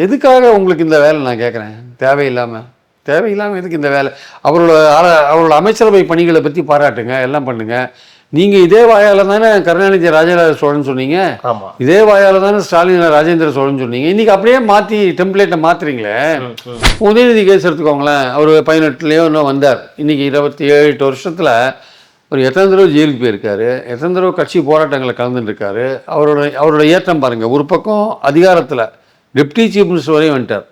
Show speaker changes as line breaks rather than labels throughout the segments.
எதுக்காக உங்களுக்கு இந்த வேலை நான் கேட்குறேன் தேவையில்லாமல் தேவையில்லாமல் எதுக்கு இந்த வேலை? அவரோட அவரோட அமைச்சரவை பணிகளை பற்றி பாராட்டுங்க எல்லாம் பண்ணுங்க. நீங்கள் இதே வாயால் தானே கருணாநிதி ராஜராஜ சோழன் சொன்னீங்க. இதே வாயால் தானே ஸ்டாலின் ராஜேந்திர சோழன் சொன்னீங்க. இன்னைக்கு அப்படியே மாற்றி டெம்ப்ளேட்டை மாத்துறீங்களே?
ம், ம்.
உதயநிதி கேஸ் எடுத்துக்கோங்களேன். அவர் பதினெட்டுலேயோ இன்னும் வந்தார். இன்னைக்கு இருபத்தி ஏழு எட்டு வருஷத்தில் ஒரு எத்தனை தடவை ஜெயிலுக்கு போயிருக்காரு? எத்தனை தடவை கட்சி போராட்டங்களில் கலந்துட்டு இருக்காரு? அவரோட அவரோட ஏற்றம் பாருங்கள் ஒரு பக்கம் அதிகாரத்தில் டெப்டி சீஃப் மினிஸ்டர் வரையும் வந்துட்டார்.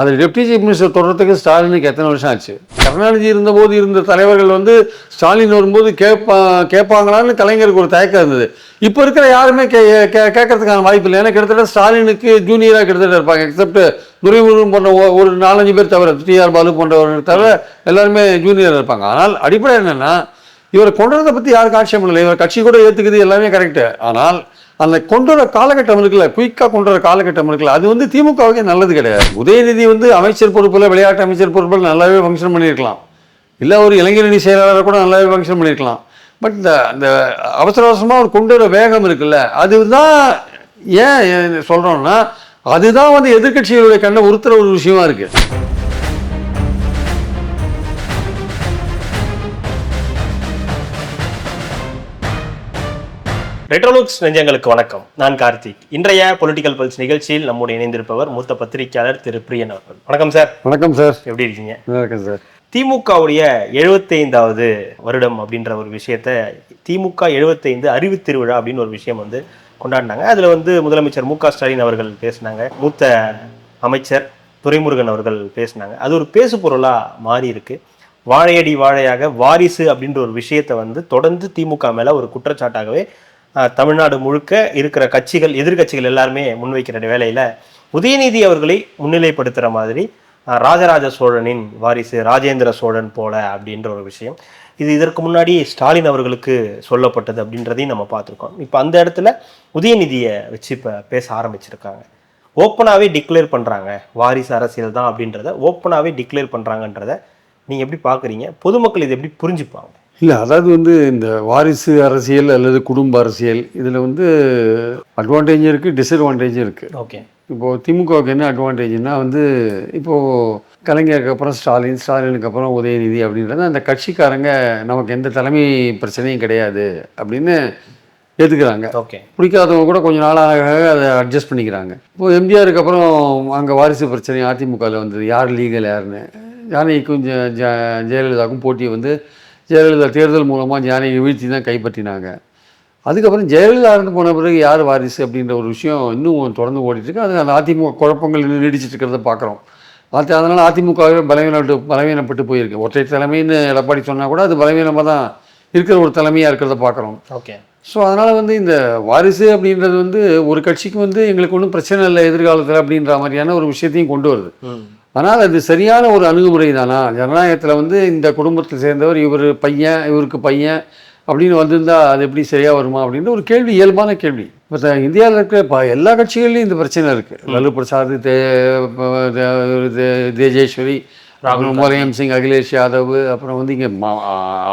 அது டெப்டி சீஃப் மினிஸ்டர் தொடர்றதுக்கு ஸ்டாலினுக்கு எத்தனை வருஷம் ஆச்சு? கருணாநிதி இருந்தபோது இருந்த தலைவர்கள் வந்து ஸ்டாலின் வரும்போது கேட்பா கேட்பாங்களான்னு கலைஞருக்கு ஒரு தயக்கம் இருந்தது. இப்போ இருக்கிற யாருமே கே கேட்கறதுக்கான வாய்ப்பு இல்லை. ஏன்னா கிட்டத்தட்ட ஸ்டாலினுக்கு ஜூனியராக கிட்டத்தட்ட இருப்பாங்க. எக்ஸப்ட் துரைமுருகன் போன்ற ஒரு நாலஞ்சு பேர் தவிர டிஆர் பாலு போன்றவர்கள் தவிர எல்லாருமே ஜூனியர் இருப்பாங்க. ஆனால் அடிப்படை என்னென்னா இவரை கொண்டு வரதை பற்றி யாருக்கு ஆட்சேபம் இல்லை. இவர் கட்சி கூட ஏற்றுக்குது எல்லாமே கரெக்டு ஆனால் அந்த கொண்டு வர காலகட்டம் இருக்குல்ல குயிக்காக கொண்டு வர காலகட்டம் இருக்குல்ல அது வந்து திமுகவுக்கே நல்லது கிடையாது. உதயநிதி வந்து அமைச்சர் பொறுப்பில் விளையாட்டு அமைச்சர் பொறுப்பில் நல்லாவே ஃபங்க்ஷன் பண்ணியிருக்கலாம். இல்லை ஒரு இளைஞரணி செயலாளர் கூட நல்லாவே ஃபங்க்ஷன் பண்ணியிருக்கலாம். பட் இந்த அந்த அவசர அவசரமாக ஒரு கொண்டு வர வேகம் இருக்குல்ல அதுதான் ஏன் சொல்கிறோம்னா அதுதான் வந்து எதிர்க்கட்சிகளுடைய கண்ணை உறுத்துற ஒரு விஷயமா இருக்குது
ரெட்ரோலுக்ஸ் நெஞ்சங்களுக்கு வணக்கம். நான் கார்த்திக். இன்றைய பொலிட்டிக்கல் பல்ஸ் நிகழ்ச்சியில் நம்முடைய இணைந்திருப்பவர் மூத்த பத்திரிகையாளர் திரு பிரியன் அவர்கள். வணக்கம் சார்.
வணக்கம் சார்.
எப்படி இருக்கீங்க?
இருக்கேன் சார்.
திமுகவுடைய எழுபத்தைந்தாவது வருடம் அப்படின்ற ஒரு விஷயத்த திமுக எழுபத்தைந்து அறிவு திருவிழா அப்படின்னு ஒரு விஷயம் வந்து கொண்டாடினாங்க. அதுல வந்து முதலமைச்சர் மு ஸ்டாலின் அவர்கள் பேசினாங்க. மூத்த அமைச்சர் துரைமுருகன் அவர்கள் பேசினாங்க. அது ஒரு பேசு பொருளா மாறி இருக்கு. வாழையடி வாழையாக வாரிசு அப்படின்ற ஒரு விஷயத்தை வந்து தொடர்ந்து திமுக மேல ஒரு குற்றச்சாட்டாகவே தமிழ்நாடு முழுக்க இருக்கிற கட்சிகள் எதிர்க்கட்சிகள் எல்லாருமே முன்வைக்கிற வேலையில் உதயநிதி அவர்களை முன்னிலைப்படுத்துகிற மாதிரி ராஜராஜ சோழனின் வாரிசு ராஜேந்திர சோழன் போல அப்படின்ற ஒரு விஷயம். இது இதற்கு முன்னாடி ஸ்டாலின் அவர்களுக்கு சொல்லப்பட்டது அப்படின்றதையும் நம்ம பார்த்துருக்கோம். இப்போ அந்த இடத்துல உதயநிதியை வச்சு இப்போ பேச ஆரம்பிச்சிருக்காங்க. ஓப்பனாகவே டிக்ளேர் பண்ணுறாங்க வாரிசு அரசியல் தான் அப்படின்றத ஓப்பனாகவே டிக்ளேர் பண்ணுறாங்கன்றத நீங்கள் எப்படி பார்க்குறீங்க? பொதுமக்கள் இதை எப்படி புரிஞ்சுப்பாங்க?
இல்லை அதாவது வந்து இந்த வாரிசு அரசியல் அல்லது குடும்ப அரசியல் இதில் வந்து அட்வான்டேஜும் இருக்குது டிஸ்அட்வான்டேஜும் இருக்குது
ஓகே.
இப்போது திமுகவுக்கு என்ன அட்வான்டேஜ்னா வந்து இப்போது கலைஞருக்கு அப்புறம் ஸ்டாலின் ஸ்டாலினுக்கு அப்புறம் உதயநிதி அப்படின்றது அந்த கட்சிக்காரங்க நமக்கு எந்த தலைமை பிரச்சனையும் கிடையாது அப்படின்னு ஏற்றுக்கிறாங்க
ஓகே.
பிடிக்காதவங்க கூட கொஞ்ச நாளாக அதை அட்ஜஸ்ட் பண்ணிக்கிறாங்க. இப்போ எம்ஜிஆருக்கு அப்புறம் அங்கே வாரிசு பிரச்சனை அதிமுகவில் வந்தது யார் லீகல் யாருன்னு? ஜெ ஜெ- ஜெயலலிதாவுக்கும் போட்டி வந்து ஜெயலலிதா தேர்தல் மூலமாக ஜானகி வீழ்த்தி தான் கைப்பற்றினாங்க. அதுக்கப்புறம் ஜெயலலிதா இருந்து போன பிறகு யார் வாரிசு அப்படின்ற ஒரு விஷயம் இன்னும் தொடர்ந்து ஓடிட்டு இருக்கு அது அந்த அதிமுக குழப்பங்கள் இன்னும் நீடிச்சிட்டு இருக்கிறத பார்க்குறோம் அது அதனால் அதிமுகவே பலவீனப்பட்டு பலவீனப்பட்டு போயிருக்கு. ஒற்றை தலைமைன்னு எடப்பாடி சொன்னால் கூட அது பலவீனமாக தான் இருக்கிற ஒரு தலைமையாக இருக்கிறத பார்க்குறோம்
ஓகே.
ஸோ அதனால் வந்து இந்த வாரிசு அப்படின்றது வந்து ஒரு கட்சிக்கு வந்து எங்களுக்கு ஒன்றும் பிரச்சனை இல்லை எதிர்காலத்தில் அப்படின்ற மாதிரியான ஒரு விஷயத்தையும் கொண்டு வருது. ஆனால் அது சரியான ஒரு அணுகுமுறை தானா ஜனநாயகத்தில் வந்து இந்த குடும்பத்தில் சேர்ந்தவர் இவர் பையன் இவருக்கு பையன் அப்படின்னு வந்திருந்தா அது எப்படி சரியாக வருமா அப்படின்ற ஒரு கேள்வி இயல்பான கேள்வி. இப்போ இந்தியாவில் இருக்கிற ப எல்லா கட்சிகள்லையும் இந்த பிரச்சனை இருக்குது லல்லு பிரசாத் தே தேஜேஸ்வரி அப்புறம் முலாயம் சிங் அகிலேஷ் யாதவ் அப்புறம் வந்து இங்கே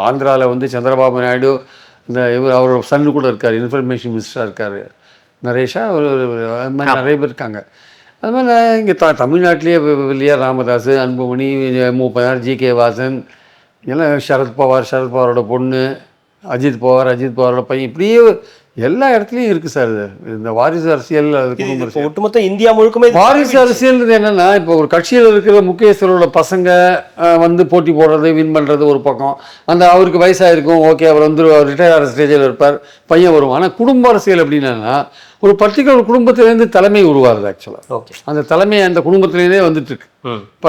ஆந்திராவில் வந்து சந்திரபாபு நாயுடு இந்த இவர் அவர் சன்னு கூட இருக்கார் இன்ஃபர்மேஷன் மினிஸ்டராக இருக்கார். நரேஷா ஒரு ஒரு- நிறைய பேர் இருக்காங்க. அது மாதிரி நான் இங்கே த தமிழ்நாட்டிலேயே வில்லியா ராமதாஸ் அன்புமணி மூப்பனார் ஜி கே வாசன் எல்லாம் சரத்பவார் பவார் பவாரோட பொண்ணு அஜித் பவார் அஜித் பவாரோட பையன் இப்படியே எல்லா இடத்துலையும் இருக்குது சார் இது. இந்த வாரிசு அரசியல் குடும்ப
ஒட்டுமொத்த இந்தியா முழுக்குமே
வாரிசு அரசியல்ன்றது என்னன்னா இப்போ ஒரு கட்சியில் இருக்கிற முக்கியஸ்தரோட பசங்க வந்து போட்டி போடுறது வின் பண்ணுறது ஒரு பக்கம். அந்த அவருக்கு வயசாயிருக்கும் ஓகே அவர் வந்து ரிட்டையர் ஆகிற ஸ்டேஜில் இருப்பார் பையன் வருவான். ஆனால் குடும்ப அரசியல் அப்படின்னா ஒரு பர்டிகுலர் குடும்பத்திலேருந்து தலைமை உருவாருது ஆக்சுவலாக அந்த தலைமை அந்த குடும்பத்திலேருந்தே வந்துட்டு இருக்கு.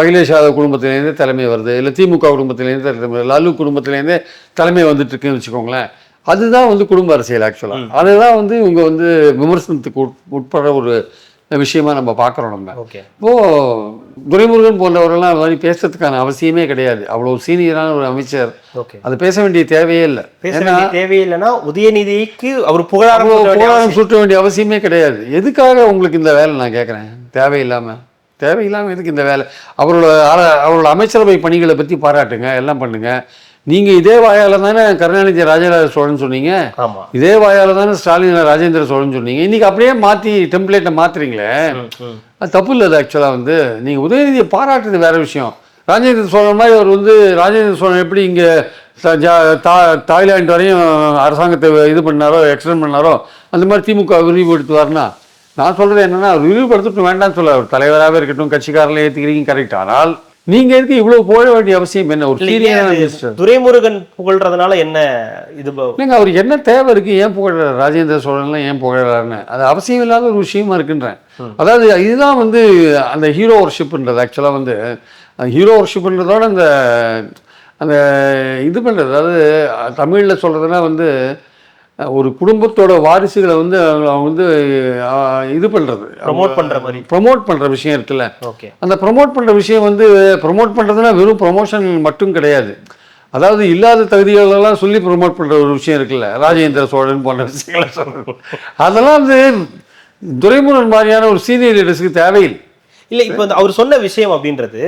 அகிலேஷ் யாதவ் குடும்பத்திலேருந்தே தலைமை வருது இல்லை திமுக குடும்பத்திலேருந்து தலைமை லாலு குடும்பத்திலேருந்தே தலைமை வந்துட்டு இருக்குன்னு வச்சுக்கோங்களேன். அதுதான் வந்து குடும்ப அரசியல் ஆக்சுவலாக அதுதான் வந்து இவங்க வந்து விமர்சனத்துக்கு உட்- உட்பட ஒரு விஷயமா நம்ம பார்க்குறோம் நம்ம.
ஓகே.
இப்போ துரைமுருகன் போன்றவரெல்லாம் அது மாதிரி பேசுறதுக்கான அவசியமே கிடையாது. அவ்வளோ சீனியரான ஒரு அமைச்சர். அது பேச வேண்டிய தேவையே இல்லை.
பேச வேண்டிய தேவையில்லைன்னா உதயநிதிக்கு அவர் புகழாரம்
அவ்வளோ
சூட்ட வேண்டிய
புகழாரம் சூட்ட வேண்டிய அவசியமே கிடையாது. எதுக்காக உங்களுக்கு இந்த வேலை நான் கேட்குறேன் தேவையில்லாமல் தேவையில்லாமல் எதுக்கு இந்த வேலை? அவரோட அவரோட அமைச்சரவை பணிகளை பற்றி பாராட்டுங்க எல்லாம் பண்ணுங்க. நீங்கள் இதே வாயால் தானே கருணாநிதி ராஜராஜ சோழன் சொன்னீங்க. இதே வாயால் தானே ஸ்டாலின் ராஜேந்திர சோழன் சொன்னீங்க. இன்னைக்கு அப்படியே மாற்றி டெம்ப்ளேட்டை மாத்துறீங்களே. அது தப்பு இல்லை அது ஆக்சுவலாக வந்து. நீங்கள் உதயநிதியை பாராட்டுறது வேற விஷயம். ராஜேந்திர சோழன் மாதிரி அவர் வந்து ராஜேந்திர சோழன் எப்படி இங்கே தாய்லாந்து வரையும் அரசாங்கத்தை இது பண்ணாரோ எக்ஸ்டெண்ட் பண்ணாரோ அந்த மாதிரி திமுக விரிவுபடுத்துவார்னா நான் சொல்கிறது என்னன்னா விரிவுபடுத்தட்டும் வேண்டாம்னு சொல்ல அவர் தலைவராகவே இருக்கட்டும் கட்சிக்காரில் ஏற்றுக்கிறீங்க கரெக்ட் ஆனால் நீங்கள் எதுக்கு இவ்வளோ போக வேண்டிய அவசியம் என்ன? ஒரு
அது
மினிஸ்டர்
துரைமுருகன் புகழ்றதுனால என்ன இது
இல்லைங்க அவருக்கு என்ன தேவை இருக்கு? ஏன் புகழறாரு? ராஜேந்திர சோழன்லாம் ஏன் புகழறாருன்னு. அது அவசியம் இல்லாத ஒரு விஷயமா இருக்குன்றேன். அதாவது இதுதான் வந்து அந்த ஹீரோ ஒர்ஷிப்ன்றது ஆக்சுவலாக வந்து அந்த ஹீரோ ஒர்ஷிப்ன்றதோட அந்த அந்த இது பண்ணுறது அதாவது தமிழில் சொல்கிறதுனா வந்து ஒரு குடும்பத்தோட வாரிசுகளை வந்து அவங்க அவங்க வந்து இது பண்ணுறது
ப்ரொமோட் பண்ற மாதிரி.
ப்ரொமோட் பண்ணுற விஷயம் இருக்குல்ல.
ஓகே.
அந்த ப்ரொமோட் பண்ணுற விஷயம் வந்து ப்ரொமோட் பண்ணுறதுனா வெறும் ப்ரொமோஷன் மட்டும் கிடையாது. அதாவது இல்லாத தகுதிகளெல்லாம் சொல்லி ப்ரொமோட் பண்ணுற ஒரு விஷயம் இருக்குல்ல. ராஜேந்திர சோழன் போன்ற விஷயங்களை சொல்றது. அதெல்லாம் வந்து துரைமுருகன் மாதிரியான ஒரு சீனியர் லீடர்ஸுக்கு தேவையில்லை.
இல்ல இப்போ அவர் சொன்ன விஷயம் அப்படின்றது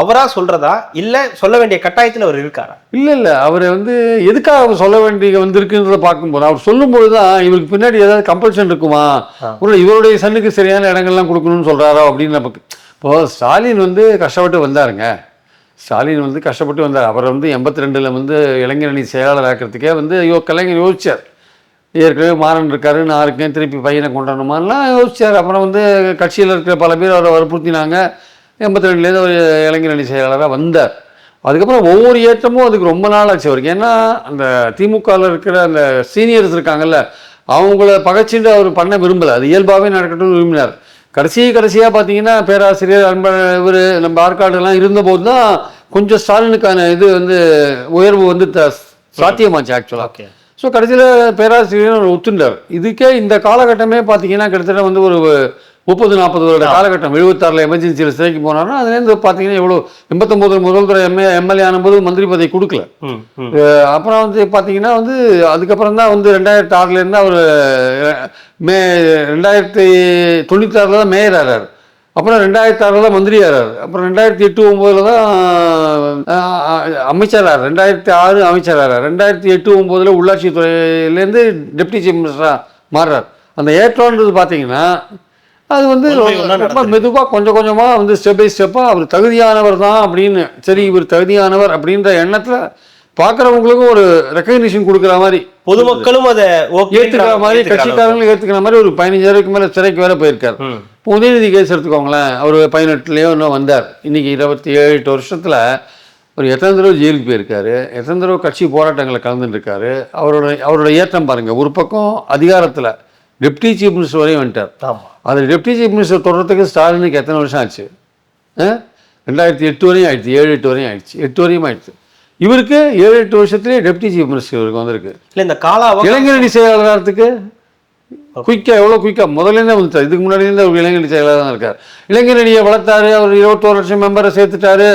அவரா சொல்றதா? இல்ல சொல்ல வேண்டிய கட்டாயத்துல அவர் இருக்காரா?
இல்லை இல்லை. அவரை வந்து எதுக்காக அவர் சொல்ல வேண்டிய வந்திருக்குன்றத பார்க்கும்போது அவர் சொல்லும்போது தான் இவருக்கு பின்னாடி ஏதாவது கம்பல்ஷன் இருக்குமா? ஒரு இவருடைய சன்னுக்கு சரியான இடங்கள்லாம் கொடுக்கணும்னு சொல்கிறாரோ அப்படின்னு நமக்கு இப்போ ஸ்டாலின் வந்து கஷ்டப்பட்டு வந்தாருங்க. ஸ்டாலின் வந்து கஷ்டப்பட்டு வந்தார். அவர் வந்து எண்பத்தி ரெண்டில் வந்து இளைஞரணி செயலாளர் ஆக்கிறதுக்கே வந்து யோ கலைஞர் யோசிச்சார். ஏற்கனவே மாறன் இருக்காரு நான் இருக்கேன் திருப்பி பையனை கொண்டாடணுமான்லாம் யோசிச்சார். அப்புறம் வந்து கட்சியில் இருக்கிற பல பேர் அவரை வற்புறுத்தினாங்க. எண்பத்தி ரெண்டுலேருந்து ஒரு இளைஞரணி செயலாளராக வந்தார். அதுக்கப்புறம் ஒவ்வொரு ஏற்றமும் அதுக்கு ரொம்ப நாள் ஆச்சு. அவருக்கு ஏன்னா அந்த திமுகவில் இருக்கிற அந்த சீனியர்ஸ் இருக்காங்கல்ல அவங்கள பகைச்சிட்டு அவர் பண்ண விரும்பலை. அது இயல்பாகவே நடக்கட்டும்னு விரும்பினார். கடைசி கடைசியாக பார்த்தீங்கன்னா பேராசிரியர் அன்ப இவர் நம்ம ஆற்காடுலாம் இருந்தபோது தான் கொஞ்சம் ஸ்டாலினுக்கான இது வந்து உயர்வு வந்து த சாத்தியமாச்சு ஆக்சுவலாக
ஓகே.
ஸோ கடைசியில் பேராசிரியர் ஒத்துண்டார். இதுக்கே இந்த காலகட்டமே பார்த்தீங்கன்னா கிட்டத்தட்ட வந்து ஒரு முப்பது நாற்பது வருட காலகட்டம். எழுபத்தாறில் எமர்ஜென்சியில் சிறைக்கு போனாருன்னா அதுலேருந்து பார்த்தீங்கன்னா எவ்வளோ எண்பத்தொம்போது முதல் துறை எம்ஏ எம்எல்ஏ ஆனும்போது மந்திரி பதவி கொடுக்கல. அப்புறம் வந்து பார்த்தீங்கன்னா வந்து அதுக்கப்புறம் தான் வந்து ரெண்டாயிரத்தி ஆறுலேருந்து அவர் மே ரெண்டாயிரத்தி தொண்ணூத்தாறில் தான் மேயர் ஆறார். அப்புறம் ரெண்டாயிரத்தி ஆறில் தான் மந்திரி ஆறார். அப்புறம் ரெண்டாயிரத்தி எட்டு ஒம்போதில் தான் அஹ், அமைச்சர் ஆறார். ரெண்டாயிரத்தி ஆறு அமைச்சர் ஆறார். ரெண்டாயிரத்தி எட்டு ஒம்போதில் உள்ளாட்சித்துறையிலேருந்து டெப்டி சீஃப் மினிஸ்டராக மாறுறார். அந்த ஏற்றம்ன்றது பார்த்தீங்கன்னா அது வந்து ரொம்ப. மெதுவாக கொஞ்சம் கொஞ்சமாக வந்து ஸ்டெப் பை ஸ்டெப்பாக அவர் தகுதியானவர் தான் அப்படின்னு சரி இவர் தகுதியானவர் அப்படின்ற எண்ணத்தில் பார்க்குறவங்களுக்கும் ஒரு ரெக்கக்னிஷன் கொடுக்குற மாதிரி.
பொதுமக்களும் அதை
ஏற்றுக்கிற மாதிரி கட்சிக்காரங்களும் ஏற்றுக்கிற மாதிரி ஒரு பதினஞ்சாயிரத்துக்கு மேலே சிறைக்கு வேற போயிருக்கார். இப்போ உதயநிதி கேஸ் எடுத்துக்கோங்களேன். அவர் பதினெட்டுலேயோ இன்னும் வந்தார். இன்னைக்கு இருபத்தி ஏழு எட்டு வருஷத்தில் ஒரு எத்தனை தடவை ஜெயிலுக்கு போயிருக்காரு? எத்தனை தடவை கட்சி போராட்டங்களில் கலந்துட்டு இருக்காரு அவரோட அவரோட ஏற்றம் பாருங்க. ஒரு பக்கம் அதிகாரத்தில் டெப்டி சீஃப் மினிஸ்டர் வரையும் வந்துட்டார்.
ஆமா.
அது டெப்டி சீஃப் மினிஸ்டர் தொடர்றதுக்கு ஸ்டாலினுக்கு எத்தனை வருஷம் ஆச்சு? ரெண்டாயிரத்தி எட்டு வரையும் ஆயிடுச்சு ஏழு எட்டு வரையும் ஆயிடுச்சு எட்டு வரையும் ஆயிடுச்சு. இவருக்கு ஏழு எட்டு வருஷத்துலேயே டெப்டி சீஃப் மினிஸ்டர் இவருக்கு வந்திருக்கு.
இல்ல இந்த கால
இளைஞரணி செயலாளருக்கு குயிக்காக எவ்வளோ குயிக்காக முதல்லேருந்தே வந்துட்டார்? இதுக்கு முன்னாடியிலேருந்து அவர் இளைஞரணி செயலாளர் தான் இருக்கார். இளைஞரணியை வளர்த்தாரு அவர் இருபத்தோரு லட்சம் மெம்பரை சேர்த்துட்டாரு.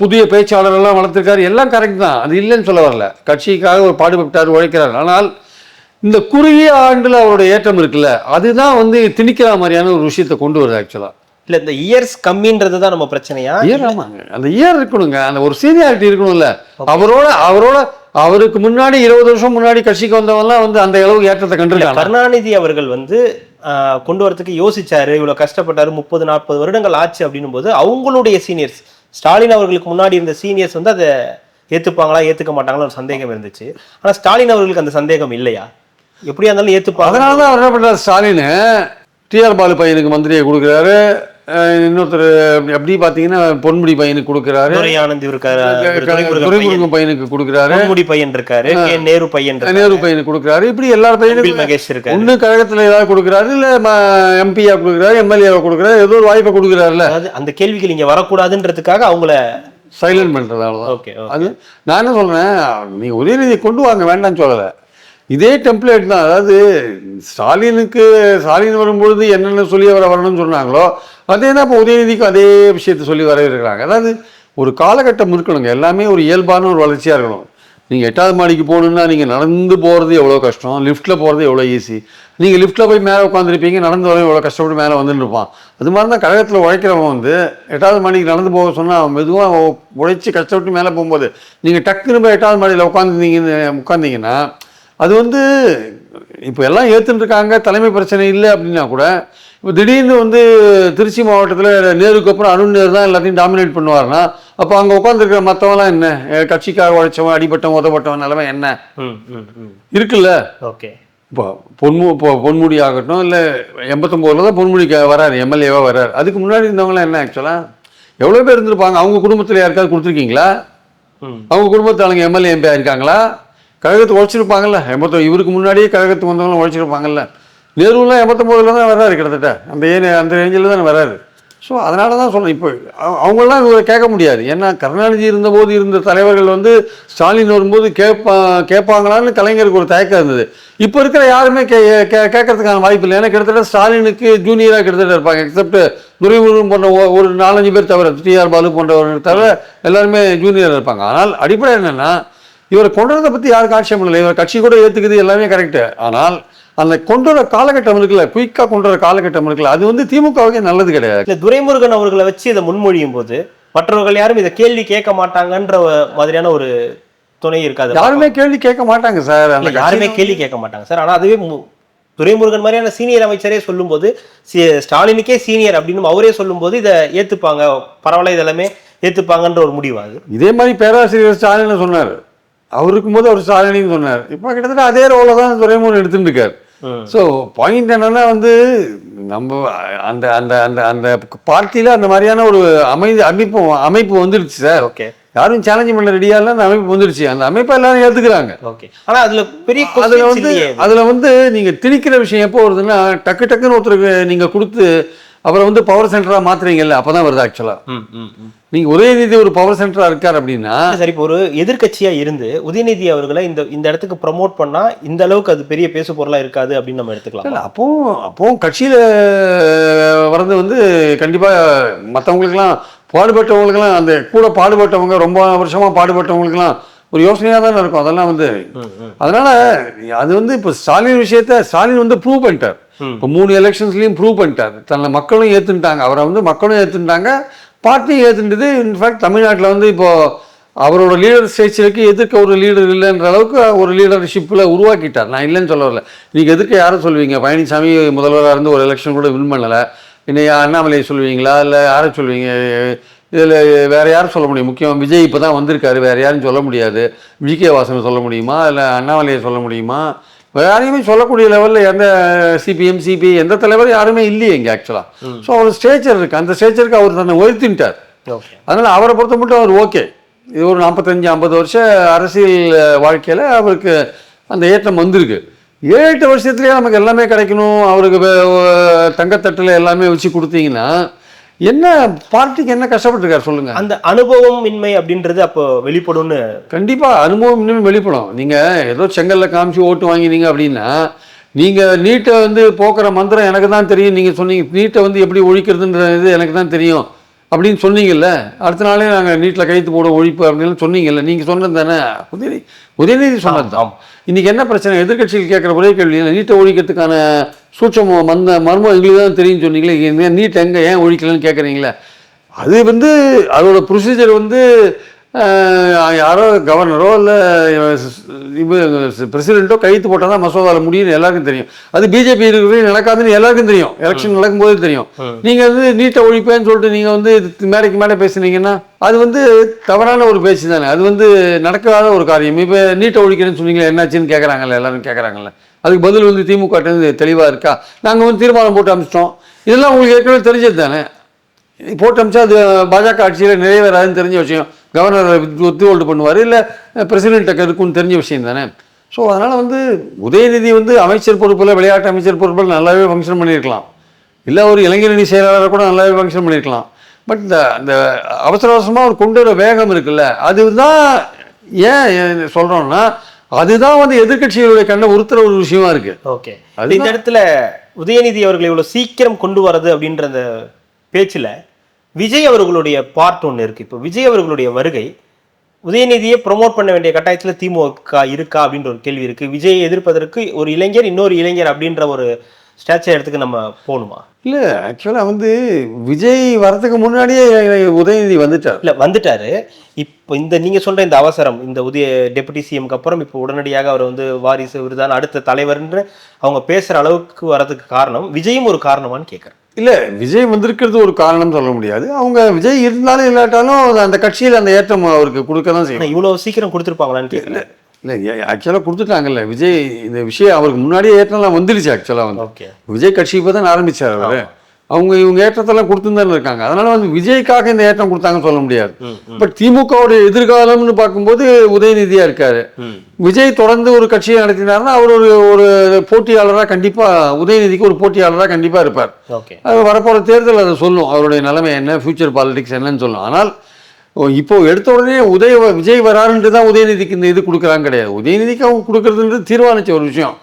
புதிய பேச்சாளரெல்லாம் வளர்த்துருக்காரு. எல்லாம் கரெக்ட் தான். அது இல்லைன்னு சொல்ல வரல. கட்சிக்காக ஒரு பாடுபட்டார் உழைக்கிறார். ஆனால் இந்த குறுகிய ஆண்டில் அவருடைய ஏற்றம் இருக்குல்ல அதுதான் வந்து திணிக்கிற மாதிரியான ஒரு விஷயத்தை கொண்டு வருது ஆக்சுவலாக
இல்ல இந்த இயர்ஸ் கம்மின்றது தான் நம்ம பிரச்சனையா?
இயர் ஆமாங்க. அந்த இயர் இருக்கணுங்க. அந்த ஒரு சீனியாரிட்டி இருக்கணும்ல. அவரோட அவரோட அவருக்கு முன்னாடி இருபது வருஷம் முன்னாடி கட்சிக்கு வந்தவன்லாம் வந்து அந்த அளவுக்கு ஏற்றத்தை கண்டிருக்காங்க
கருணாநிதி அவர்கள் வந்து கொண்டு வரதுக்கு யோசிச்சாரு. இவ்வளவு கஷ்டப்பட்டாரு. முப்பது நாற்பது வருடங்கள் ஆச்சு அப்படின்னும் போது அவங்களுடைய சீனியர்ஸ் ஸ்டாலின் அவர்களுக்கு முன்னாடி இருந்த சீனியர்ஸ் வந்து அதை ஏத்துப்பாங்களா ஏத்துக்க மாட்டாங்களா ஒரு சந்தேகம் இருந்துச்சு. ஆனா ஸ்டாலின் அவர்களுக்கு அந்த சந்தேகம் இல்லையா? எப்படியா இருந்தாலும் ஏத்துப்பாங்க.
அதனால தான் அவர் என்ன பண்றாரு ஸ்டாலின் டிஆர் பாலு பையனுக்கு மந்திரியை கொடுக்குறாரு. இன்னொருத்தர் அப்படி- பார்த்தீங்கன்னா பொன்முடி பையனுக்கு கொடுக்குறாரு.
ஆனந்த் இருக்காரு. துரைமுருகன்
பையனுக்கு கொடுக்குறாரு.
பொன்முடி பையன் இருக்காரு நேரு பையன்
நேரு பையனுக்கு கொடுக்குறாரு. இப்படி
அன்பில்
பையனுக்கும்
மகேஷ் இருக்காரு.
ஒண்ணு கழகத்துல ஏதாவது கொடுக்குறாரு இல்ல எம்பியா கொடுக்குறாரு எம்எல்ஏவை கொடுக்குறாரு ஏதோ ஒரு வாய்ப்பை கொடுக்குறாருல
அந்த கேள்விகள் இங்க வரக்கூடாதுன்றதுக்காக அவங்கள
சைலண்ட் பண்றது அவ்வளவுதான்
ஓகே
அது நான் என்ன சொல்றேன் நீ உதயநிதியை கொண்டு வாங்க வேண்டாம்னு சொல்லலை. இதே டெம்ப்ளேட் தான். அதாவது ஸ்டாலினுக்கு ஸ்டாலின் வரும்பொழுது என்னென்ன சொல்லி அவரை வரணும்னு சொன்னாங்களோ அதே தான் இப்போ உதயநிதிக்கும் அதே விஷயத்தை சொல்லி வர இருக்கிறாங்க. அதாவது ஒரு காலகட்டம் இருக்கணுங்க. எல்லாமே ஒரு இயல்பான ஒரு வளர்ச்சியாக இருக்கணும். நீங்கள் எட்டாவது மாடிக்கு போகணுன்னா நீங்கள் நடந்து போகிறது எவ்வளோ கஷ்டம்? லிஃப்ட்டில் போகிறது எவ்வளோ ஈஸி நீங்கள் லிஃப்ட்டில் போய் மேலே உட்காந்துருப்பீங்க நடந்து வர எவ்வளோ கஷ்டப்பட்டு மேலே வந்துட்டு இருப்பான். அது மாதிரி தான் கழகத்தில் உழைக்கிறவன் வந்து எட்டாவது மாடிக்கு நடந்து போக சொன்னால் அவன் மெதுவாக உழைச்சி கஷ்டப்பட்டு மேலே போகும்போது நீங்கள் டக்குன்னு போய் எட்டாவது மாடியில் உட்காந்துருந்தீங்கன்னு உட்காந்தீங்கன்னா அது வந்து இப்போ எல்லாம் ஏற்றுன்னு இருக்காங்க தலைமை பிரச்சனை இல்லை அப்படின்னா கூட இப்போ திடீர்னு வந்து திருச்சி மாவட்டத்தில் நேருக்கு அப்புறம் அருண் நேரு தான் எல்லாத்தையும் டாமினேட் பண்ணுவார்னா அப்போ அங்கே உட்காந்துருக்கிற மற்றவங்களாம் என்ன? கட்சிக்காக உழைச்சவன் அடிபட்டவன் உதப்பட்டவன் நிலைமை என்ன? இருக்குல்ல?
ஓகே.
இப்போ பொன்மு இப்போ பொன்முடி ஆகட்டும் இல்லை எண்பத்தொம்போதில் தான் பொன்முடிக்கு வராரு எம்எல்ஏவாக வராரு. அதுக்கு முன்னாடி இருந்தவங்களாம் என்ன ஆக்சுவலாக எவ்வளோ பேர் இருந்திருப்பாங்க? அவங்க குடும்பத்தில் யாருக்காவது கொடுத்துருக்கீங்களா? அவங்க குடும்பத்து ஆளுங்க எம்எல்ஏ எம்பி இருக்காங்களா கழகத்தை உழைச்சிருப்பாங்கல்ல. எண்பத்தொ இவருக்கு முன்னாடியே கழகத்துக்கு வந்தவங்களும் உழைச்சிருப்பாங்கல்ல. நேருலாம் எண்பத்தொம்போதில் தான் வராரு கிட்டத்தட்ட. அந்த ஏ அந்த ரேஞ்சில் தான் வராரு. ஸோ அதனால தான் சொல்கிறேன் இப்போ அவங்களாம் இவரை கேட்க முடியாது. ஏன்னா கருணாநிதி இருந்தபோது இருந்த தலைவர்கள் வந்து ஸ்டாலின் வரும்போது கேட்பா கேட்பாங்களான்னு கலைஞருக்கு ஒரு தயக்கம் இருந்தது. இப்போ இருக்கிற யாருமே கே கே கேட்கறதுக்கான வாய்ப்பு இல்லை. ஏன்னா கிட்டத்தட்ட ஸ்டாலினுக்கு ஜூனியராக கிட்டத்தட்ட இருப்பாங்க. எக்ஸப்ட் துரைமுருகன் போன்ற ஒரு நாலஞ்சு பேர் தவிர டிஆர் பாலு போன்றவர்கள் தவிர எல்லாருமே ஜூனியராக இருப்பாங்க. ஆனால் அடிப்படை என்னென்னா இவரை கொண்டு வரதை பற்றி யாருக்கு ஆட்சேபம் இல்லை இவர் கட்சி கூட ஏற்றுக்குது எல்லாமே கரெக்டு ஆனால் அந்த கொண்டு வர காலகட்டம் இருக்குல்ல குயிக்காக கொண்டு வர காலகட்டம் இருக்குல்ல அது வந்து திமுகவுக்கு நல்லது கிடையாது.
இல்ல துரைமுருகன் அவர்களை வச்சு இதை முன்மொழியும் போது மற்றவர்கள் யாரும் இதை கேள்வி கேட்க மாட்டாங்கன்ற மாதிரியான ஒரு துணை இருக்காது.
யாருமே கேள்வி கேட்க மாட்டாங்க சார்
யாருமே கேள்வி கேட்க மாட்டாங்க சார் ஆனா அதுவே துரைமுருகன் மாதிரியான சீனியர் அமைச்சரே சொல்லும்போது ஸ்டாலினுக்கே சீனியர் அப்படின்னு அவரே சொல்லும்போது இதை ஏத்துப்பாங்க. பரவாயில்ல இதெல்லாமே ஏத்துப்பாங்கன்ற ஒரு முடிவு அது.
இதே மாதிரி பேராசிரியர் ஸ்டாலின் சொன்னார். அவர் இருக்கும்போது அவர் ஸ்டாலின்னு சொன்னார். இப்போ கிட்டத்தட்ட அதே ரோலை தான் துரைமுருகன் எடுத்துட்டு இருக்கார். ஸோ பாயிண்ட் என்னன்னா வந்து நம்ம அந்த அந்த அந்த அந்த பார்ட்டியில் அந்த மாதிரியான ஒரு அமைதி அமைப்பு அமைப்பு வந்துடுச்சு சார்
ஓகே
யாரும் சேலஞ்ச் பண்ண ரெடியா இல்லை அந்த அமைப்பு வந்துடுச்சு. அந்த அமைப்பை எல்லாரும் ஏத்துக்கிறாங்க.
ஓகே ஆனா அதுல பெரிய
அதுல வந்து. அதுல வந்து நீங்க திணிக்கிற விஷயம் எப்போ வருதுன்னா டக்கு டக்குன்னு ஒருத்தருக்கு நீங்க கொடுத்து அப்புறம் வந்து பவர் சென்டரா மாத்துறீங்கல்ல அப்பதான் வருது ஆக்சுவலா
ம், ம், ம்.
நீங்க உதயநிதி ஒரு பவர் சென்டரா இருக்கார் அப்படின்னா
சரி இப்போ ஒரு எதிர்க்கட்சியா இருந்து உதயநிதி அவர்களை இந்த இந்த இடத்துக்கு ப்ரமோட் பண்ணா இந்த அளவுக்கு அது பெரிய பேசு பொருளா இருக்காது அப்படின்னு நம்ம எடுத்துக்கலாம்
இல்ல அப்பவும் அப்பவும் கட்சியில வரது வந்து கண்டிப்பா மற்றவங்களுக்குலாம் பாடுபட்டவங்களுக்குலாம் அந்த கூட பாடுபட்டவங்க ரொம்ப வருஷமா பாடுபட்டவங்களுக்குலாம் ஒரு யோசனையா தானே இருக்கும் அதெல்லாம் வந்து அதனால அது வந்து இப்போ ஸ்டாலின் விஷயத்த ஸ்டாலின் வந்து ப்ரூவ் பண்ணிட்டார். இப்போ மூணு எலெக்ஷன்ஸ்லையும் ப்ரூவ் பண்ணிட்டார். தன்னை மக்களும் ஏற்றுட்டாங்க அவரை வந்து மக்களும் ஏற்றுட்டாங்க பார்ட்டியும் ஏத்துட்டது இன்ஃபேக்ட் தமிழ்நாட்டில் வந்து இப்போது அவரோட லீடர் ஸ்டேச்சருக்கு எதிர்க்க ஒரு லீடர் இல்லைன்ற அளவுக்கு ஒரு லீடர்ஷிப்பில் உருவாக்கிட்டார். நான் இல்லைன்னு சொல்ல வரல. நீங்கள் எதிர்க்க யாரும் சொல்லுவீங்க பழனிசாமி முதல்வராக இருந்து ஒரு எலெக்ஷன் கூட வின் பண்ணலை. இன்னும் அண்ணாமலையை சொல்லுவீங்களா? இல்லை யாரை சொல்லுவீங்க? இதில் வேறு யாரும் சொல்ல முடியும்? முக்கியம் விஜய் இப்போ தான் வந்திருக்காரு. வேறு யாரும் சொல்ல முடியாது. விகே வாசனை சொல்ல முடியுமா? இல்லை அண்ணாமலையை சொல்ல முடியுமா? யாரையுமே சொல்லக்கூடிய லெவலில் எந்த சிபிஎம் சிபிஐ எந்த தலைவர் யாருமே இல்லையே இங்கே ஆக்சுவலாக ஸோ அவர் ஸ்டேச்சர் இருக்கு. அந்த ஸ்டேச்சருக்கு அவர் தன்னை உயர்த்தின்ட்டார்.
ஓகே.
அதனால் அவரை பொறுத்த மட்டும் அவர் ஓகே இது ஒரு நாற்பத்தஞ்சு ஐம்பது வருஷ அரசியல் வாழ்க்கையில் அவருக்கு அந்த ஏற்றம் வந்திருக்கு. ஏழு எட்டு வருஷத்துலேயே நமக்கு எல்லாமே கிடைக்கணும். அவருக்கு தங்கத்தட்டில் எல்லாமே வச்சு கொடுத்தீங்கன்னா என்ன பார்ட்டிக்கு என்ன கஷ்டப்பட்டிருக்காரு சொல்லுங்க.
அந்த அனுபவம் இன்மை அப்படின்றது அப்போ வெளிப்படும்னு
கண்டிப்பா அனுபவம் இன்னும் வெளிப்படும். நீங்க ஏதோ செங்கல்ல காமிச்சு ஓட்டு வாங்கினீங்க அப்படின்னா நீங்க நீட்டை வந்து போக்குற மந்திரம் எனக்கு தான் தெரியும். நீங்க சொன்னீங்க நீட்டை வந்து எப்படி ஒழிக்கிறதுன்றது எனக்கு தான் தெரியும். அப்படின்னு சொன்னீங்கல்ல அடுத்த நாளே நாங்கள் நீட்டில் கைத்து போட ஒழிப்பு அப்படின்னு சொன்னீங்கல்ல நீங்கள் சொன்னது தானே? உதயநிதி உதயநிதி சொன்னது தான். இன்னைக்கு என்ன பிரச்சனை? எதிர்க்கட்சிகள் கேட்குற ஒரே கேள்வி இல்லை நீட்டை ஒழிக்கிறதுக்கான சூட்சம மந்த மர்மம் எங்களுக்கு தான் தெரியும் சொன்னீங்களே நீட் எங்கே ஏன் ஒழிக்கலன்னு கேட்குறீங்களே? அது வந்து அதோட ப்ரொசீஜர் வந்து யாரோ கவர்னரோ இல்லை பிரசிடென்ட்டோ கைத்து போட்டால் தான் மசோதாவில் முடியும்னு எல்லாருக்கும் தெரியும். அது பிஜேபி இருக்கிறது நடக்காதுன்னு எல்லாருக்கும் தெரியும். எலெக்ஷன் நடக்கும்போது தெரியும். நீங்கள் வந்து நீட்டை ஒழிப்பேன்னு சொல்லிட்டு நீங்கள் வந்து மேடைக்கு மேலே பேசுனீங்கன்னா அது வந்து தவறான ஒரு பேச்சு தானே. அது வந்து நடக்காத ஒரு காரியம். இப்போ நீட்டை ஒழிக்கிறேன்னு சொன்னீங்களே என்னாச்சுன்னு கேட்குறாங்கல்ல எல்லாரும் கேட்குறாங்கல்ல அதுக்கு பதில் வந்து திமுக தெளிவாக இருக்கா? நாங்கள் வந்து தீர்மானம் போட்டு அமிச்சிட்டோம் இதெல்லாம் உங்களுக்கு ஏற்கனவே தெரிஞ்சது தானே. போட்டு அமிச்சா அது பாஜக ஆட்சியில் நிறைவேறாதுன்னு தெரிஞ்ச விஷயம். கவர்னர் ஒத்துவோல்டு பண்ணுவார் இல்லை பிரசிடென்ட் இருக்குன்னு தெரிஞ்ச விஷயம் தானே? ஸோ அதனால் வந்து உதயநிதி வந்து அமைச்சர் பொறுப்பில் விளையாட்டு அமைச்சர் பொறுப்பில் நல்லாவே ஃபங்க்ஷன் பண்ணியிருக்கலாம். இல்லை ஒரு இளைஞரணி செயலாளர் கூட நல்லாவே ஃபங்க்ஷன் பண்ணியிருக்கலாம். பட் இந்த அந்த அவசர அவசரமாக ஒரு கொண்டு வர வேகம் இருக்குல்ல அதுதான் ஏன் சொல்கிறோம்னா அதுதான் வந்து எதிர்க்கட்சிகளுடைய கண்ணை உறுத்துற ஒரு விஷயமா இருக்கு.
ஓகே இந்த இடத்துல உதயநிதி அவர்களை இவ்வளவு சீக்கிரம் கொண்டு வரது அப்படின்ற அந்த பேச்சுல விஜய் அவர்களுடைய பார்ட் ஒன்று இருக்கு. இப்போ விஜய் அவர்களுடைய வருகை உதயநிதியை ப்ரோமோட் பண்ண வேண்டிய கட்டாயத்துல திமுக இருக்கா அப்படின்ற ஒரு கேள்வி இருக்கு. விஜயை எதிர்ப்பதற்கு ஒரு இளைஞர் இன்னொரு இளைஞர் அப்படின்ற ஒரு ஸ்டாச்சர் இடத்துக்கு நம்ம போகணுமா?
இல்ல ஆக்சுவலா வந்து விஜய் வரதுக்கு முன்னாடியே உதயநிதி வந்துட்டார்.
இல்ல வந்துட்டாரு. இப்போ இந்த நீங்க சொல்ற இந்த அவசரம் இந்த உதய டெபுட்டி சிஎம்க்கு அப்புறம் இப்போ உடனடியாக அவர் வந்து வாரிசு விருதான அடுத்த தலைவர்ன்ற அவங்க பேசுற அளவுக்கு வரதுக்கு காரணம் விஜயும் ஒரு காரணமான்னு கேட்கறேன்
இல்ல விஜய் வந்திருக்கிறது ஒரு காரணம் சொல்ல முடியாது. அவங்க விஜய் இருந்தாலும் இல்லாட்டாலும் அந்த கட்சியில் அந்த ஏற்றம் அவருக்கு கொடுக்க தான் செய்யணும்
ஆனா இவ்வளவு சீக்கிரம் கொடுத்துருப்பாங்களான்னு கேட்கல
இல்லை ஆக்சுவலாக கொடுத்துட்டாங்கல்ல விஜய் இந்த விஷயம் அவருக்கு முன்னாடியே ஏற்றம்லாம் வந்துருச்சு ஆக்சுவலாக வந்து.
ஓகே.
விஜய் கட்சி இப்போ தான் ஆரம்பிச்சார் அவர். அவங்க இவங்க ஏற்றத்தெல்லாம் கொடுத்துன்னு இருக்காங்க. அதனால வந்து விஜய்க்காக இந்த ஏற்றம் கொடுத்தாங்கன்னு சொல்ல முடியாது. பட் திமுகவுடைய எதிர்காலம்னு பார்க்கும்போது உதயநிதியா இருக்காரு. விஜய் தொடர்ந்து ஒரு கட்சியை நடத்தினாருன்னா அவர் ஒரு ஒரு போட்டியாளராக கண்டிப்பா உதயநிதிக்கு ஒரு போட்டியாளராக கண்டிப்பா இருப்பார். அது வரப்போற தேர்தல் அதை சொல்லும். அவருடைய நிலைமை என்ன ஃபியூச்சர் பாலிடிக்ஸ் என்னன்னு சொல்லும். ஆனால் இப்போ எடுத்த உடனே உதய விஜய் வராருன்ட்டு தான் உதயநிதிக்கு இந்த இது கொடுக்குறாங்க கிடையாது. உதயநிதிக்கு அவங்க கொடுக்கறதுன்றது தீர்மானிச்ச ஒரு விஷயம்.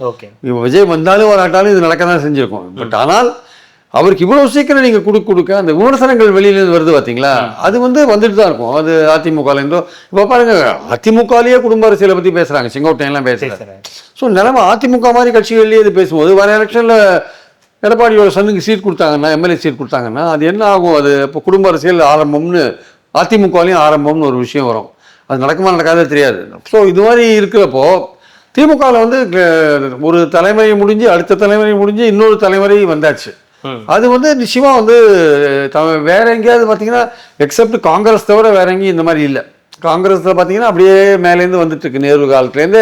இப்போ விஜய் வந்தாலும் வராட்டாலும் இது நடக்க தான் செஞ்சிருக்கும் பட் ஆனால் அவருக்கு இவ்வளவு சீக்கிரம் நீங்க கொடுக்க கொடுக்க அந்த விமர்சனங்கள் வெளியிலேருந்து வருது பாத்தீங்களா? அது வந்து வந்துட்டு தான் இருக்கும். அது அதிமுகலேருந்தோ இப்போ பாருங்க அதிமுகலேயே குடும்ப அரசியலை பத்தி பேசுறாங்க. செங்கோட்டையெல்லாம் பேசுறாங்க
பேசுறேன்
ஸோ நிலைமை அதிமுக மாதிரி கட்சிகள்லேயே இது பேசும்போது வர எலெக்ஷனில் எடப்பாடியோட சன்னுக்கு சீட் கொடுத்தாங்கன்னா எம்எல்ஏ சீட் கொடுத்தாங்கன்னா அது என்ன ஆகும்? அது இப்போ குடும்ப அரசியல் ஆரம்பம்னு அதிமுகலையும் ஆரம்பம்னு ஒரு விஷயம் வரும். அது நடக்குமா நடக்காதே தெரியாது. ஸோ இது மாதிரி இருக்கிறப்போ திமுகவில் வந்து ஒரு தலைமுறை முடிஞ்சு அடுத்த தலைமுறை முடிஞ்சு இன்னொரு தலைமுறை வந்தாச்சு. அது வந்து நிச்சயமா வந்து வேற எங்கேயாவது பார்த்தீங்கன்னா எக்ஸப்ட் காங்கிரஸ் தவிர வேற எங்கேயும் இந்த மாதிரி இல்லை. காங்கிரஸில் பார்த்தீங்கன்னா அப்படியே மேலேருந்து வந்துட்டு இருக்கு நேரு காலத்துலேருந்து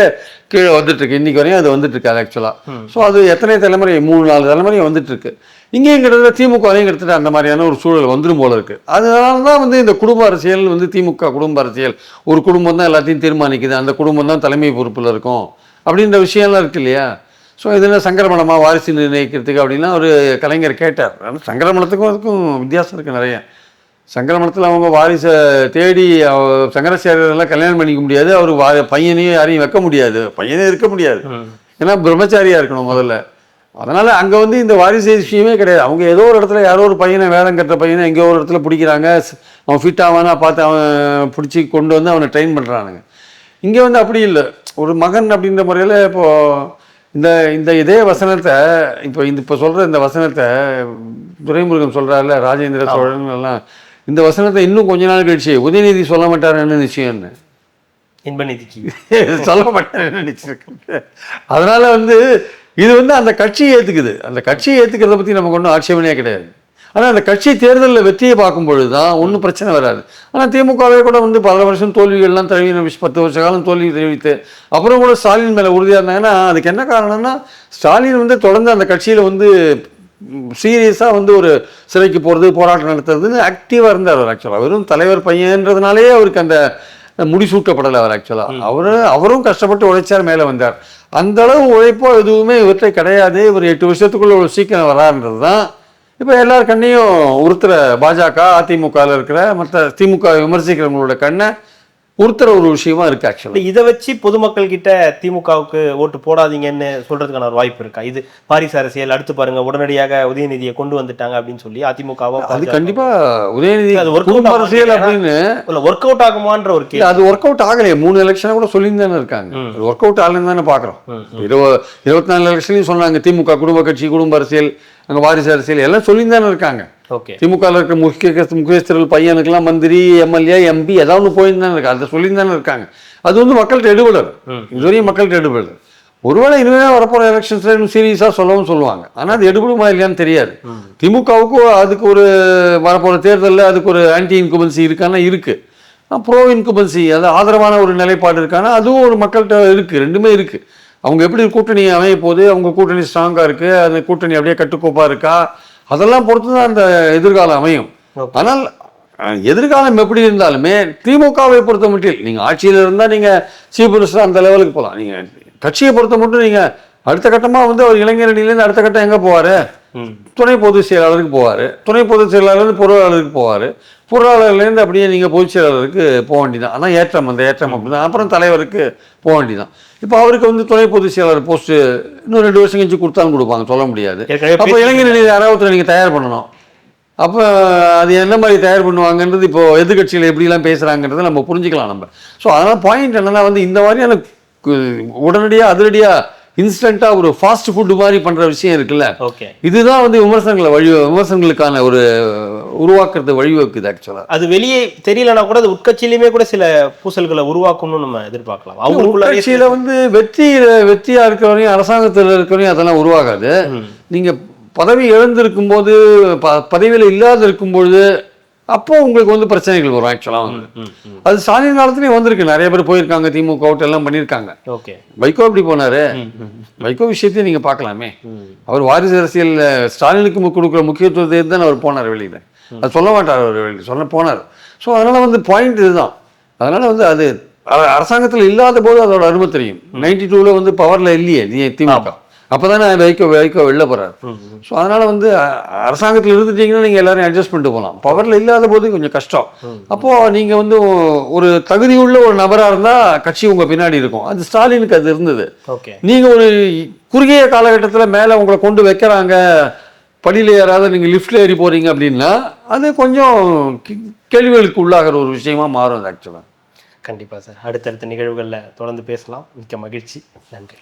கீழே வந்துட்டு இருக்கு இன்னைக்கு வரையும் அது வந்துட்டு இருக்கு ஆக்சுவலாக ஸோ அது எத்தனை தலைமுறை? மூணு நாலு தலைமுறை வந்துட்டு இருக்கு இங்கேயும் கிட்டத்தட்ட திமுகலையும் கிட்டத்தட்ட அந்த மாதிரியான ஒரு சூழல் வந்துடும் போல இருக்கு. அதனால தான் வந்து இந்த குடும்ப அரசியல் வந்து திமுக குடும்ப அரசியல். ஒரு குடும்பம் தான் எல்லாத்தையும் தீர்மானிக்குது. அந்த குடும்பம் தான் தலைமை பொறுப்பில் இருக்கும். அப்படின்ற விஷயம்லாம் இருக்கு இல்லையா? ஸோ இதில் சங்கரமணமாக வாரிசு நிர்ணயிக்கிறதுக்கு அப்படின்னா ஒரு கலைஞர் கேட்டார். ஆனால் சங்கரமணத்துக்கும் அதுக்கும் வித்தியாசம் இருக்குது நிறைய. சங்கரமணத்தில் அவங்க வாரிசை தேடி அவ- சங்கராச்சாரியரெல்லாம் கல்யாணம் பண்ணிக்க முடியாது. அவர் வா பையனையும் யாரையும் வைக்க முடியாது. பையனே இருக்க முடியாது. ஏன்னா பிரம்மச்சாரியாக இருக்கணும் முதல்ல. அதனால் அங்கே வந்து இந்த வாரிசு விஷயமே கிடையாது. அவங்க ஏதோ ஒரு இடத்துல யாரோ ஒரு பையனை வேடம் கட்டுற பையனை எங்கேயோ ஒரு இடத்துல பிடிக்கிறாங்க. அவன் ஃபிட் ஆவானா பார்த்து அவன் பிடிச்சி கொண்டு வந்து அவனை ட்ரெயின் பண்ணுறானுங்க இங்கே வந்து அப்படி இல்லை. ஒரு மகன் அப்படின்ற முறையில் இப்போது இந்த இந்த இதே வசனத்தை இப்போ இந்த இப்போ சொல்கிற இந்த வசனத்தை துரைமுருகன் சொல்கிறாருல ராஜேந்திர சோழன் எல்லாம் இந்த வசனத்தை இன்னும் கொஞ்ச நாள் கழிச்சு உதயநிதி சொல்ல மாட்டாருன்னு நிச்சயம்னு
இன்பநிதிக்கு.
சொல்ல மாட்டேன்னு நினைச்சிருக்கேன் அதனால வந்து இது வந்து அந்த கட்சியை ஏத்துக்குது. அந்த கட்சியை ஏத்துக்கிறத பத்தி நமக்கு ஒன்றும் ஆட்சேபனையே கிடையாது. ஆனா அந்த கட்சி தேர்தலில் வெற்றியை பார்க்கும் பொழுது தான் ஒன்றும் பிரச்சனை வராது. ஆனா திமுகவே கூட வந்து பல வருஷம் தோல்விகள்லாம் தழுவி பத்து வருஷ காலம் தோல்வி தெரிவித்து அப்புறம் கூட ஸ்டாலின் மேல உறுதியா இருந்தாங்கன்னா அதுக்கு என்ன காரணம்னா ஸ்டாலின் வந்து தொடர்ந்து அந்த கட்சியில வந்து சீரியஸாக வந்து ஒரு சிறைக்கு போகிறது போராட்டம் நடத்துறதுன்னு ஆக்டிவாக இருந்தார் அவர் ஆக்சுவலாக வெறும் தலைவர் பையன்றதுனாலே அவருக்கு அந்த முடிசூட்டப்படலை அவர் ஆக்சுவலாக அவர் அவரும் கஷ்டப்பட்டு உழைச்சார் மேலே வந்தார். அந்த அளவு உழைப்போ எதுவுமே இவர்கிட்ட கிடையாது. இவர் எட்டு வருஷத்துக்குள்ள ஒரு சீக்கிரம் வரான்றது தான் இப்போ எல்லார் கண்ணையும் உறுத்துற பாஜக அதிமுகவில் இருக்கிற மற்ற திமுக விமர்சிக்கிறவங்களோட கண்ணை உறுத்துற ஒரு விஷயமா இருக்கு ஆக்சுவலாக
இதை வச்சு பொதுமக்கள் கிட்ட திமுகவுக்கு ஓட்டு போடாதீங்கன்னு சொல்றதுக்கான ஒரு வாய்ப்பு இருக்கா? இது பாரிசு அரசியல் அடுத்து பாருங்க உடனடியாக உதயநிதியை கொண்டு வந்துட்டாங்க அப்படின்னு சொல்லி அதிமுகவோ
அது கண்டிப்பா உதயநிதி
அது
குடும்ப
ஆகும்
அரசியல் அப்படின்னு
இல்ல ஒர்க் அவுட் ஆகுமான்ற ஒரு கேள்வி.
அது ஒர்க் அவுட் ஆகலையே. மூணு எலெக்ஷனை கூட தானே இருக்காங்க. ஒர்க் அவுட் ஆகலன்னு தானே பார்க்குறோம் இருபது இருபத்தி நாலு எலெக்ஷன்லையும் சொன்னாங்க திமுக குடும்ப கட்சி குடும்ப அரசியல். அங்கே வாரிசு அரசியல் எல்லாம் சொல்லி தானே இருக்காங்க.
ஓகே.
திமுகவில் இருக்கிற முக்கிய முக்கியஸ்தர்கள் பையனுக்கெல்லாம் மந்திரி எம்எல்ஏ எம்பி ஏதாவது ஒன்று போயின்னு தானே இருக்காங்க. அதை சொல்லி தானே இருக்காங்க. அது வந்து மக்கள்கிட்ட எடுபடல். இதுவரையும் மக்கள்கிட்ட எடுபடல். ஒருவேளை இனிமே வரப்போற எலெக்ஷன்ஸ்ல இன்னும் சீரியஸாக சொல்லவும் சொல்லுவாங்க. ஆனா அது எடுபடுமா இல்லையான்னு தெரியாது. திமுகவுக்கு அதுக்கு ஒரு வரப்போற தேர்தலில் அதுக்கு ஒரு ஆன்டி இன்குபன்சி இருக்கான்னா இருக்கு. ப்ரோ இன்குபன்சி அது ஆதரவான ஒரு நிலைப்பாடு இருக்கான்னா அதுவும் ஒரு மக்கள்கிட்ட இருக்கு. ரெண்டுமே இருக்கு. அவங்க எப்படி கூட்டணி அமைய போகுது? அவங்க கூட்டணி ஸ்ட்ராங்கா இருக்கு. அந்த கூட்டணி அப்படியே கட்டுக்கோப்பா இருக்கா? அதெல்லாம் பொறுத்து தான் அந்த எதிர்காலம் அமையும். ஆனால் எதிர்காலம் எப்படி இருந்தாலுமே திமுகவை பொறுத்த மட்டும் நீங்க ஆட்சியில் இருந்தால் நீங்க சீஃப் மினிஸ்டர் அந்த லெவலுக்கு போகலாம் நீங்க கட்சியை பொறுத்த மட்டும் நீங்க அடுத்த கட்டமா வந்து அவர் இளைஞர் அணியிலேருந்து அடுத்த கட்டம் எங்க போவாரு. துணை பொதுச் செயலாளருக்கு போவார். துணை பொதுச் செயலாளர் பொருளாளருக்கு போவார். பொருளாளர்லேருந்து அப்படியே நீங்கள் பொதுச் செயலாளருக்கு போக வேண்டியதான் அதான் ஏற்றம். அந்த ஏற்றம் அப்படிதான். அப்புறம் தலைவருக்கு போக வேண்டியதான் இப்போ அவருக்கு வந்து துணை பொதுச் செயலாளர் போஸ்ட் இன்னும் ரெண்டு வருஷம் கழிச்சு கொடுத்தாலும் கொடுப்பாங்க சொல்ல முடியாது. அப்போ இளைஞர் யாராவது ஒருத்தரை நீங்கள் தயார் பண்ணணும். அப்போ அது என்ன மாதிரி தயார் பண்ணுவாங்கன்றது இப்போ எதிர்கட்சிகள் எப்படிலாம் பேசுகிறாங்கன்றதை நம்ம புரிஞ்சுக்கலாம் நம்ம. ஸோ அதனால் பாயிண்ட் என்னன்னா வந்து இந்த மாதிரியான உடனடியாக அதிரடியாக இன்ஸ்டண்ட்டாக ஒரு ஃபாஸ்ட் ஃபுட்டு மாதிரி பண்ணுற விஷயம் இருக்குல்ல.
ஓகே.
இதுதான் வந்து விமர்சனங்களை வழி விமர்சனங்களுக்கான ஒரு உருவாக்குறது வழிவகுக்குது ஆக்சுவலாக
அது வெளியே தெரியலனா கூட அது உட்கட்சியிலுமே கூட சில பூசல்களை உருவாக்கும்னு நம்ம எதிர்பார்க்கலாம். அவங்களுக்குள்ள
உட்கட்சியில வந்து வெற்றி வெற்றியா இருக்கிறவரையும் அரசாங்கத்தில் இருக்கிறவரையும் அதெல்லாம் உருவாகாது. நீங்க பதவி இழந்திருக்கும் போது ப- பதவியில இல்லாத இருக்கும்பொழுது அப்போ உங்களுக்கு வந்து பிரச்சனைகள் வரும் ஆக்சுவலாக வந்து. அது ஸ்டாலின் காலத்துலயும் வந்திருக்கு. நிறைய பேர் போயிருக்காங்க திமுக அவுட் எல்லாம் பண்ணியிருக்காங்க.
ஓகே.
வைகோ எப்படி போனாரு. வைகோ விஷயத்தையும் நீங்க பார்க்கலாமே. அவர் வாரிசு அரசியல் ஸ்டாலினுக்கு கொடுக்குற முக்கியத்துவத்தை தான் அவர் போனார் வெளியில. அது சொல்ல மாட்டார் அவர் வெளியில சொல்ல போனார். ஸோ அதனால வந்து பாயிண்ட் இதுதான். அதனால வந்து அது அரசாங்கத்தில் இல்லாத போது அதோட அருமை தெரியும். நைன்டி டூவில் வந்து பவர்ல இல்லையே நீ திமுக. அப்பதானே வைகோ வைகோ வெளில போறாரு ஸோ அதனால வந்து அரசாங்கத்தில் இருந்துட்டீங்கன்னா நீங்க எல்லாரும் அட்ஜஸ்ட் பண்ணிட்டு போகலாம். பவர்ல இல்லாத போது கொஞ்சம் கஷ்டம். அப்போ நீங்க வந்து ஒரு தகுதியுள்ள ஒரு நபரா இருந்தா கட்சி உங்க பின்னாடி இருக்கும். அது ஸ்டாலினுக்கு அது இருந்தது.
ஓகே.
நீங்க ஒரு குறுகிய காலகட்டத்தில் மேலே உங்களை கொண்டு வைக்கிறாங்க படியில் ஏறாத நீங்கள் லிஃப்ட்ல ஏறி போறீங்க அப்படின்னா அது கொஞ்சம் கேள்விகளுக்கு உள்ளாகிற ஒரு விஷயமா மாறும் அது ஆக்சுவலாக
கண்டிப்பா சார். அடுத்தடுத்த நிகழ்வுகள்ல தொடர்ந்து பேசலாம். மிக்க மகிழ்ச்சி. நன்றி.